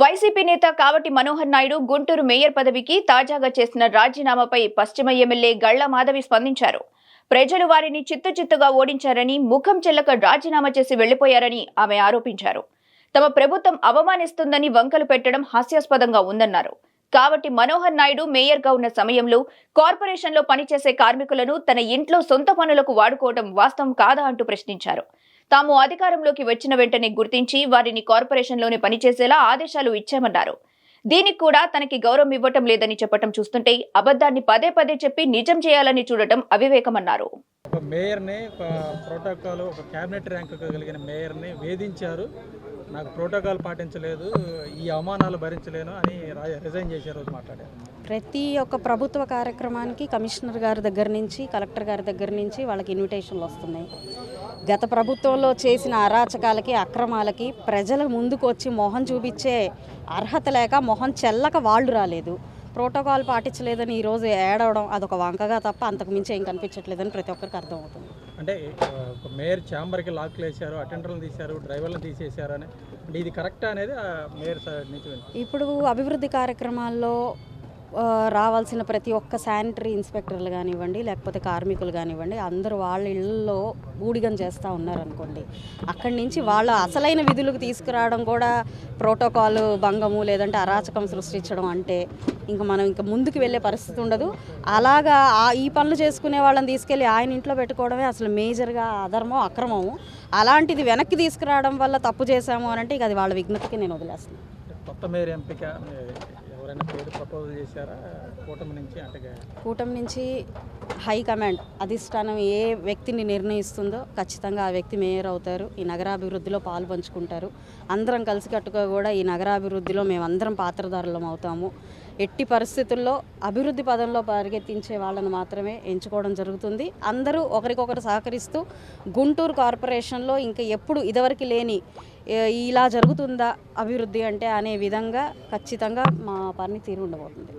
YCP నేత Kavati Manohar Naidu Guntur mayor పదవికి తాజాగా చేసిన రాజీనామాపై పశ్చిమ ఎమ్మెల్యే గళ్ళ మాధవి స్పందించారు. ప్రజలు వారిని చిత్తు చిత్తుగా ఓడించారని ముఖం చెల్లక రాజీనామా చేసి వెళ్ళిపోయారని ఆమె ఆరోపించారు. తమ ప్రభుత్వం అవమానిస్తుందని వంకలు పెట్టడం హాస్యాస్పదంగా ఉందన్నారు. కాబట్టి మనోహర్ నాయుడు మేయర్గా ఉన్న సమయంలో కార్పొరేషన్లో పనిచేసే కార్మికులను తన ఇంట్లో సొంత పనులకు వాడుకోవడం వాస్తవం కాదా అంటూ ప్రశ్నించారు. తాము అధికారంలోకి వచ్చిన వెంటనే గుర్తించి వారిని కార్పొరేషన్లోనే పనిచేసేలా ఆదేశాలు ఇచ్చామన్నారు. దీనికి కూడా తనకి గౌరవం ఇవ్వటం లేదని చెప్పటం చూస్తుంటే అబద్ధాన్ని పదే పదే చెప్పి నిజం చేయాలని చూడటం అవివేకమన్నారు. మేయర్ని ఒక ప్రోటోకాల్ ఒక క్యాబినెట్ ర్యాంక్ కలిగిన మేయర్ని వేధించారు. నాకు ప్రోటోకాల్ పాటించలేదు ఈ అవమానాలు భరించలేను అని రిజైన్ చేసే రోజు మాట్లాడారు. ప్రతి ఒక్క ప్రభుత్వ కార్యక్రమానికి కమిషనర్ గారి దగ్గర నుంచి కలెక్టర్ గారి దగ్గర నుంచి వాళ్ళకి ఇన్విటేషన్లు వస్తున్నాయి. గత ప్రభుత్వంలో చేసిన అరాచకాలకి అక్రమాలకి ప్రజల ముందుకు వచ్చి మొహం చూపించే అర్హత లేక మొహం చెల్లక వాళ్ళు రాలేదు. ప్రోటోకాల్ పాటించలేదని ఈరోజు ఏడవడం అదొక వంకగా తప్ప అంతకు మించి ఏం కనిపించట్లేదని ప్రతి ఒక్కరికి అర్థమవుతుంది అంటే మేయర్ ఛాంబర్కి లాక్లు వేశారు అటెండర్లను తీశారు డ్రైవర్లను తీసేశారు అని ఇది కరెక్టా అనేది మేయర్ నుంచి. ఇప్పుడు అభివృద్ధి కార్యక్రమాల్లో రావాల్సిన ప్రతి ఒక్క శానిటరీ ఇన్స్పెక్టర్లు కానివ్వండి లేకపోతే కార్మికులు కానివ్వండి అందరూ వాళ్ళ ఇళ్ళల్లో ఊడిగం చేస్తూ ఉన్నారనుకోండి అక్కడి నుంచి వాళ్ళ అసలైన విధులకు తీసుకురావడం కూడా ప్రోటోకాల్ భంగము లేదంటే అరాచకం సృష్టించడం అంటే ఇంకా మనం ఇంకా ముందుకు వెళ్ళే పరిస్థితి ఉండదు. అలాగా ఈ పనులు చేసుకునే వాళ్ళని తీసుకెళ్ళి ఆయన ఇంట్లో పెట్టుకోవడమే అసలు మేజర్గా అధర్మం అక్రమము అలాంటిది వెనక్కి తీసుకురావడం వల్ల తప్పు చేశాము అని అంటే ఇక అది వాళ్ళ విఘ్నతకి నేను వదిలేస్తాను కొత్త మేయర్ ఎంపిక ఎవరైనా పేరు చేశారా? కూటమి నుంచి అంటే కూటమి నుంచి హై కమాండ్ అధిష్టానం ఏ వ్యక్తిని నిర్ణయిస్తుందో ఖచ్చితంగా ఆ వ్యక్తి మేయర్ అవుతారు. ఈ నగరాభివృద్ధిలో పాలు పంచుకుంటారు. అందరం కలిసికట్టుగా కూడా ఈ నగరాభివృద్ధిలో మేమందరం పాత్రధారులం అవుతాము. ఎట్టి పరిస్థితుల్లో అభివృద్ధి పదంలో పరిగెత్తించే వాళ్ళను మాత్రమే ఎంచుకోవడం జరుగుతుంది. అందరూ ఒకరికొకరు సహకరిస్తూ గుంటూరు కార్పొరేషన్లో ఇంకా ఎప్పుడు ఇదివరకు లేని ఇలా జరుగుతుందా అభివృద్ధి అంటే అనే విధంగా ఖచ్చితంగా మా పని తీరు ఉండబోతుంది.